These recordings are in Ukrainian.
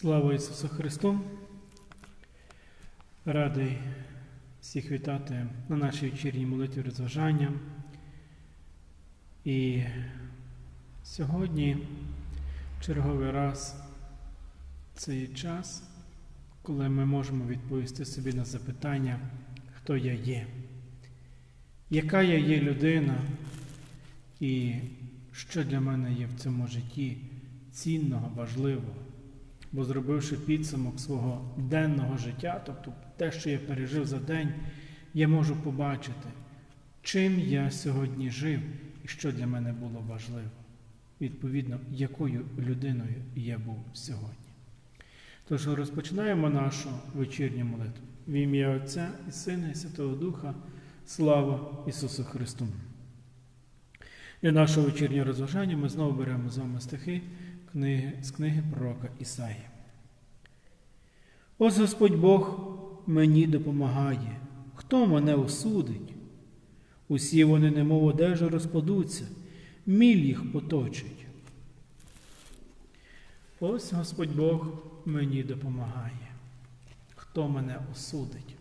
Слава Ісусу Христу! Радий всіх вітати на нашій вечірній молитві розважання. І сьогодні черговий раз це є час, коли ми можемо відповісти собі на запитання, хто я є, яка я є людина і що для мене є в цьому житті цінного, важливого. Бо зробивши підсумок свого денного життя, тобто те, що я пережив за день, я можу побачити, чим я сьогодні жив і що для мене було важливо. Відповідно, якою людиною я був сьогодні. Тож розпочинаємо нашу вечірню молитву. В ім'я Отця і Сина, і Святого Духа. Слава Ісусу Христу! Для нашого вечірнього розважання ми знову беремо з вами стихи книги, з книги пророка Ісаї. Ось Господь Бог мені допомагає. Хто мене осудить? Усі вони, немов одежу, розпадуться, міль їх поточить. Ось Господь Бог мені допомагає. Хто мене осудить?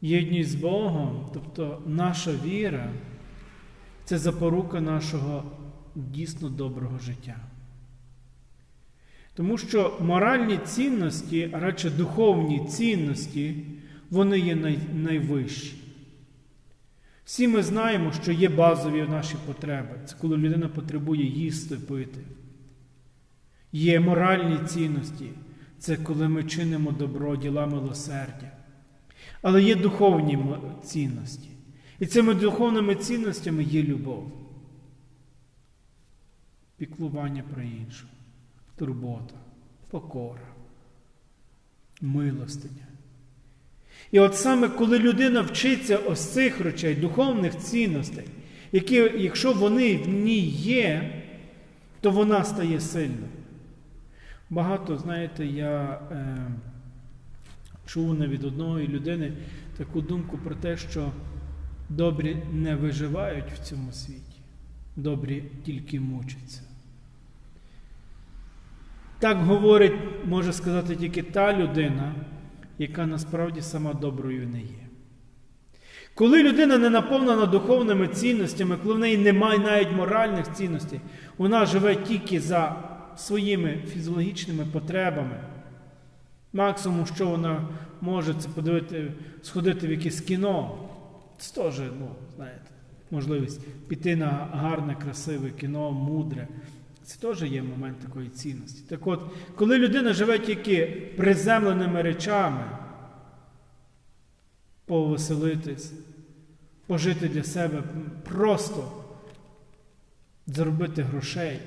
Єдність з Богом, тобто наша віра, це запорука нашого дійсно доброго життя. Тому що моральні цінності, а радше духовні цінності, вони є най, найвищі. Всі ми знаємо, що є базові наші потреби. Це коли людина потребує їсти, пити. Є моральні цінності, це коли ми чинимо добро, діла милосердя. Але є духовні цінності. І цими духовними цінностями є любов піклування про іншого, турбота, покора, милостиня. І от саме коли людина вчиться ось цих речей, духовних цінностей, які, якщо вони в ній є, то вона стає сильною. Багато, знаєте, я е, чув від одної людини таку думку про те, що добрі не виживають в цьому світі добрі тільки мучаться. Так говорить, може сказати тільки та людина, яка насправді сама доброю не є. Коли людина не наповнена духовними цінностями, коли в неї немає навіть моральних цінностей, вона живе тільки за своїми фізіологічними потребами. Максимум, що вона може, це подивити, сходити в якесь кіно. Це теж, ну, знаєте, можливість піти на гарне, красиве кіно, мудре. Це теж є момент такої цінності. Так от, коли людина живе тільки приземленими речами, повеселитись, пожити для себе, просто заробити грошей,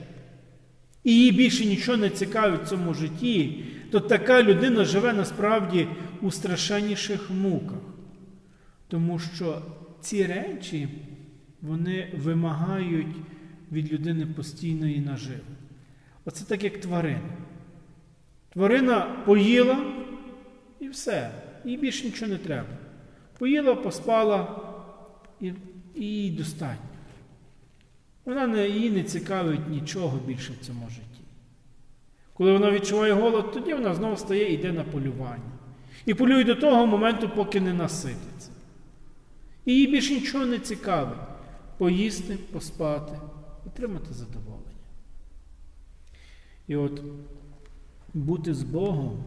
і їй більше нічого не цікавить в цьому житті, то така людина живе насправді у страшенніших муках. Тому що ці речі вони вимагають від людини постійної наживи. Оце так, як тварина. Тварина поїла і все, їй більше нічого не треба. Поїла, поспала і, і їй достатньо. Вона не, її не цікавить нічого більше в цьому житті. Коли вона відчуває голод, тоді вона знову стає і йде на полювання. І полює до того моменту, поки не насититься. І їй більше нічого не цікавить поїсти, поспати, отримати задоволення. І от бути з Богом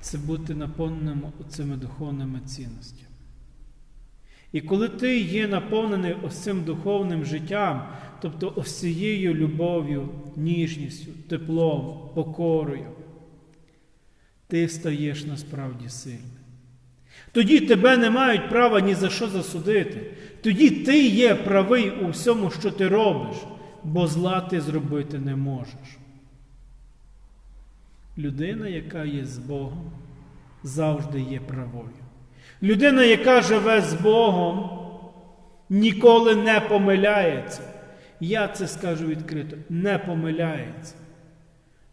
це бути наповненим цими духовними цінностями. І коли ти є наповнений ось цим духовним життям, тобто ось цією любов'ю, ніжністю, теплом, покорою, ти стаєш насправді сильним. Тоді тебе не мають права ні за що засудити. Тоді ти є правий у всьому, що ти робиш, бо зла ти зробити не можеш. Людина, яка є з Богом, завжди є правою. Людина, яка живе з Богом, ніколи не помиляється. Я це скажу відкрито, не помиляється.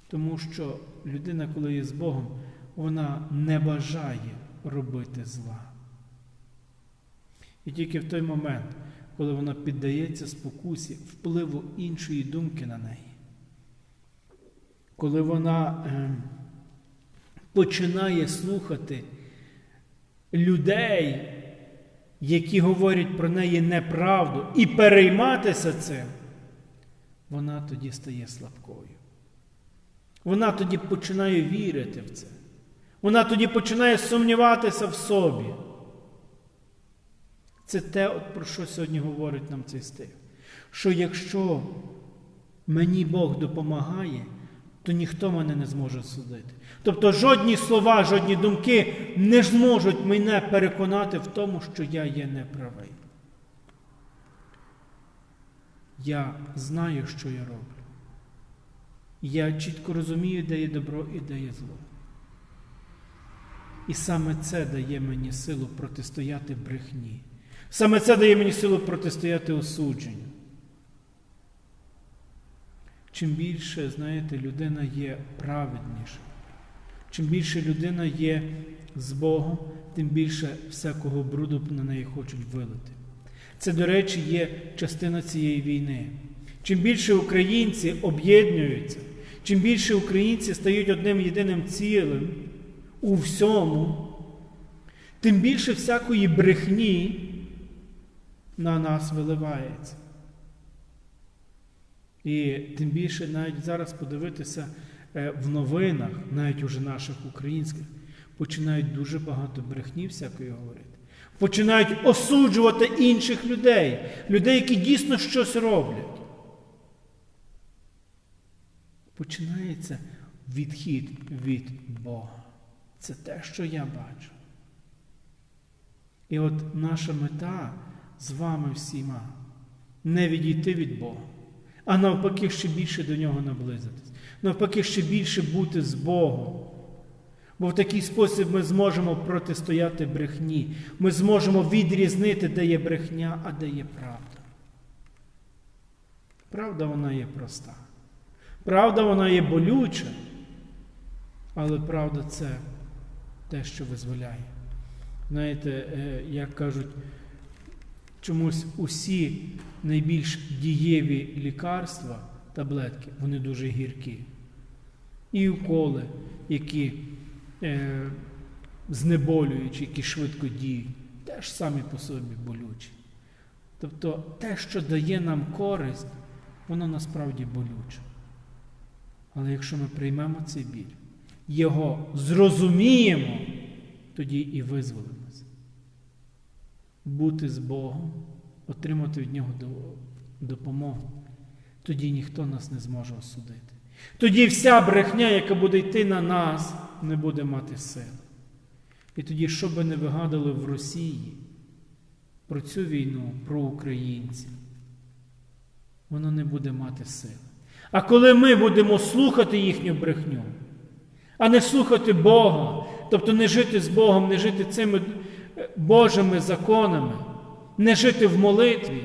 Тому що людина, коли є з Богом, вона не бажає робити зла. І тільки в той момент, коли вона піддається спокусі впливу іншої думки на неї, коли вона е, починає слухати людей, які говорять про неї неправду, і перейматися цим, вона тоді стає слабкою. Вона тоді починає вірити в це. Вона тоді починає сумніватися в собі. Це те, от про що сьогодні говорить нам цей стих. Що якщо мені Бог допомагає, то ніхто мене не зможе судити. Тобто жодні слова, жодні думки не зможуть мене переконати в тому, що я є неправий. Я знаю, що я роблю. Я чітко розумію, де є добро і де є зло. І саме це дає мені силу протистояти брехні. Саме це дає мені силу протистояти осудженню. Чим більше, знаєте, людина є праведніша, чим більше людина є з Богом, тим більше всякого бруду на неї хочуть вилити. Це, до речі, є частина цієї війни. Чим більше українці об'єднуються, чим більше українці стають одним єдиним цілим у всьому, тим більше всякої брехні на нас виливається. І тим більше навіть зараз подивитися в новинах, навіть уже наших українських, починають дуже багато брехні всякої говорити. Починають осуджувати інших людей, людей, які дійсно щось роблять. Починається відхід від Бога. Це те, що я бачу. І от наша мета з вами всіма не відійти від Бога, а навпаки, ще більше до нього наблизитись. Навпаки, ще більше бути з Богом. Бо в такий спосіб ми зможемо протистояти брехні. Ми зможемо відрізнити, де є брехня, а де є правда. Правда, вона є проста. Правда, вона є болюча, але правда це те, що визволяє. Знаєте, як кажуть, чомусь усі найбільш дієві лікарства, таблетки, вони дуже гіркі. І уколи, які е, знеболюючі, які швидко діють, теж самі по собі болючі. Тобто те, що дає нам користь, воно насправді болюче. Але якщо ми приймемо цей біль, його зрозуміємо, тоді і визволимося. Бути з Богом, отримати від Нього допомогу, тоді ніхто нас не зможе осудити. Тоді вся брехня, яка буде йти на нас, не буде мати сили. І тоді, що би не вигадали в Росії про цю війну, про українців, воно не буде мати сили. А коли ми будемо слухати їхню брехню, а не слухати Бога, тобто не жити з Богом, не жити цими Божими законами, не жити в молитві,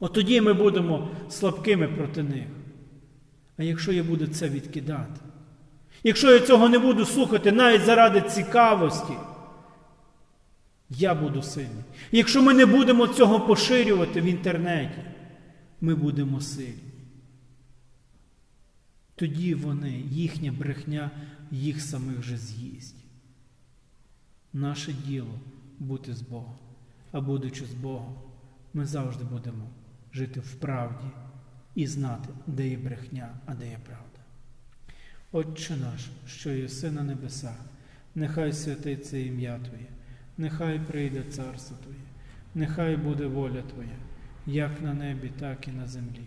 от тоді ми будемо слабкими проти них. А якщо я буду це відкидати, якщо я цього не буду слухати навіть заради цікавості, я буду сильний. Якщо ми не будемо цього поширювати в інтернеті, ми будемо сильні. Тоді вони, їхня брехня, їх самих же з'їсть. Наше діло бути з Богом. А будучи з Богом, ми завжди будемо жити в правді і знати, де є брехня, а де є правда. Отче наш, що єси на небесах, нехай святиться ім'я Твоє, нехай прийде царство Твоє, нехай буде воля Твоя, як на небі, так і на землі.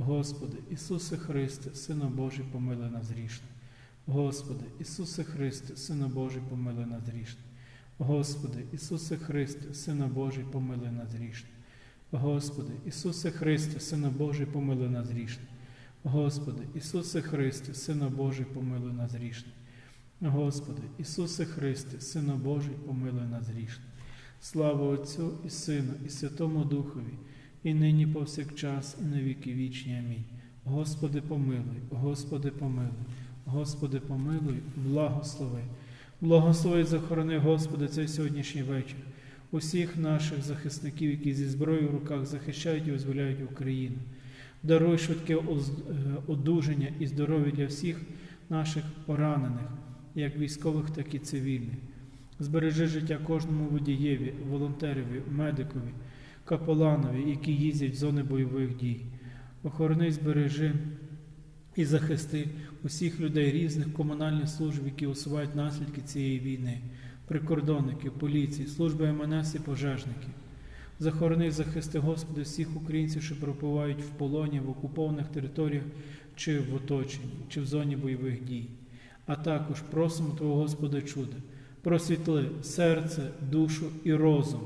Господи, Ісусе Христе, Сину Божий, помили нас грішне. Господи, Ісусе Христе, Сину Божий, помили нас грішне. Господи, Ісусе Христе, Сина Божий, помили нас грішне. Господи, Ісусе Христе, Сина Божий, помили нас грішне. Господи, Ісусе Христе, Сина Божий, помилуй нас грішних. Господи, Ісусе Христе, Сина Божий, помилуй нас грішних. Слава Отцю і Сину, і Святому Духові, і нині повсякчас, і на віки вічні. Амінь. Господи, помилуй, Господи, помилуй, Господи, помилуй, благослови. Благослови, захорони, Господи, цей сьогоднішній вечір. Усіх наших захисників, які зі зброєю в руках захищають і визволяють Україну. Даруй швидке е, одужання і здоров'я для всіх наших поранених, як військових, так і цивільних. Збережи життя кожному водієві, волонтерові, медикові, капеланові, які їздять в зони бойових дій. Охорони, збережи і захисти усіх людей різних комунальних служб, які усувають наслідки цієї війни, прикордонників, поліції, служби МНС і пожежників. Захорони захисти, Господи, всіх українців, що перебувають в полоні, в окупованих територіях чи в оточенні, чи в зоні бойових дій. А також просимо Твого Господа чуда, просвітли серце, душу і розум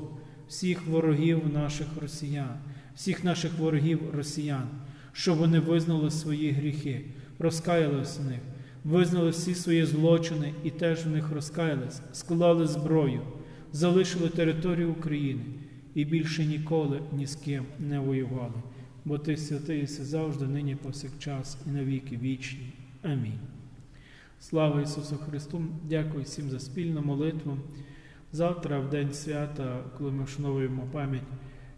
всіх ворогів наших росіян, всіх наших ворогів росіян, щоб вони визнали свої гріхи, розкаялись в них, визнали всі свої злочини і теж в них розкаялись, склали зброю, залишили територію України і більше ніколи ні з ким не воювали. Бо ти святий єси завжди, нині повсякчас і навіки вічні. Амінь. Слава Ісусу Христу! Дякую всім за спільну молитву. Завтра, в день свята, коли ми вшановуємо пам'ять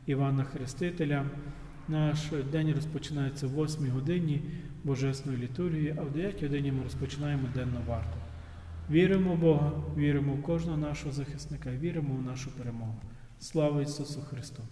Івана Хрестителя, наш день розпочинається в 8 годині Божесної літургії, а в 9 годині ми розпочинаємо денну варту. Віримо в Бога, віримо в кожного нашого захисника, віримо в нашу перемогу. Слава Ісусу Христу!